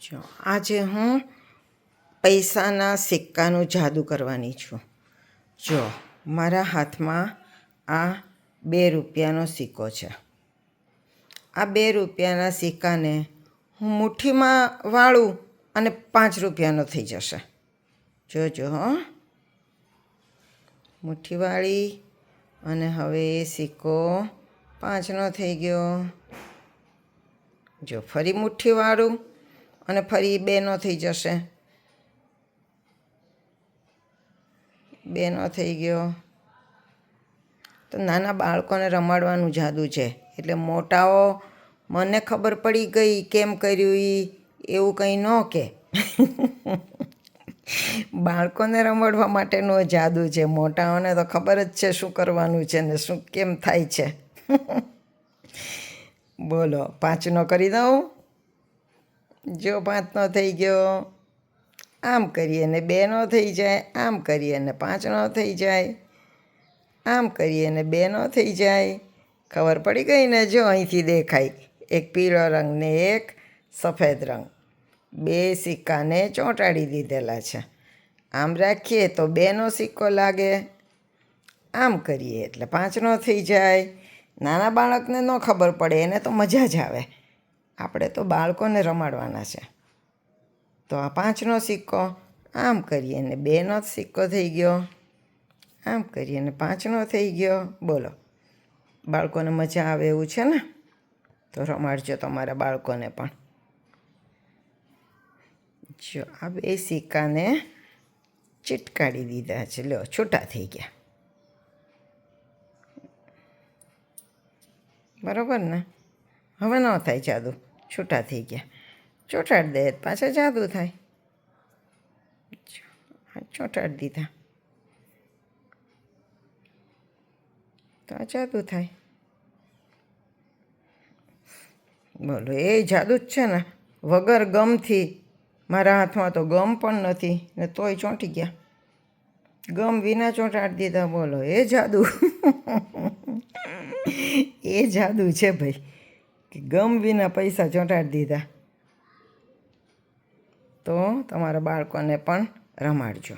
જો, આજે હું પૈસાના સિક્કાનું જાદુ કરવાની છું. જો, મારા હાથમાં આ બે રૂપિયાનો સિક્કો છે. આ બે રૂપિયાના સિક્કાને હું મુઠ્ઠીમાં વાળું અને પાંચ રૂપિયાનો થઈ જશે. જોજો હો. મુઠ્ઠી વાળી અને હવે એ સિક્કો પાંચનો થઈ ગયો. જો, ફરી મુઠ્ઠી વાળું અને ફરી બેનો થઈ જશે. બેનો થઈ ગયો. તો નાના બાળકોને રમાડવાનું જાદુ છે. એટલે મોટાઓ, મને ખબર પડી ગઈ કેમ કર્યું એ એવું કંઈ ન કે. બાળકોને રમાડવા માટેનો જાદુ છે. મોટાઓને તો ખબર જ છે શું કરવાનું છે ને શું કેમ થાય છે. બોલો પાંચનો કરી દઉં. જો પાંચનો થઈ ગયો, આમ કરીએ ને બેનો થઈ જાય, આમ કરીએ ને પાંચનો થઈ જાય, આમ કરીએ ને બેનો થઈ જાય. ખબર પડી ગઈ ને? જો અહીંથી દેખાય. એક પીળો રંગ ને એક સફેદ રંગ. બે સિક્કાને ચોંટાડી દીધેલા છે. આમ રાખીએ તો બેનો સિક્કો લાગે. આમ કરીએ એટલે પાંચનો થઈ જાય. નાના બાળકને ન ખબર પડે, એને તો મજા જ આવે. આપણે તો બાળકોને રમાડવાના છે. તો આ પાંચનો સિક્કો, આમ કરીએ ને બેનો સિક્કો થઈ ગયો. આમ કરીએ ને પાંચનો થઈ ગયો. બોલો, બાળકોને મજા આવે એવું છે ને? તો રમાડજો તમારા બાળકોને પણ. જો, આ બે સિક્કાને ચીટકાડી દીધા છે. લો છૂટા થઈ ગયા. બરાબર ને? હવે ન થાય જાદુ. છૂટા થઈ ગયા. ચોંટાડી દે, પાછા જાદુ થાય. ચોંટાડી દીધા. તો આ જાદુ થાય. બોલો, એ જાદુ જ છે ને. વગર ગમથી મારા હાથમાં તો ગમ પણ નથી, ને તોય ચોંટી ગયા. ગમ વિના ચોંટાડી દીધા, બોલો, એ જાદુ. એ જાદુ છે ભાઈ. કે ગમ વિના પૈસા ચોંટાડી દીધા. તો તમારા બાળકોને પણ રમાડજો.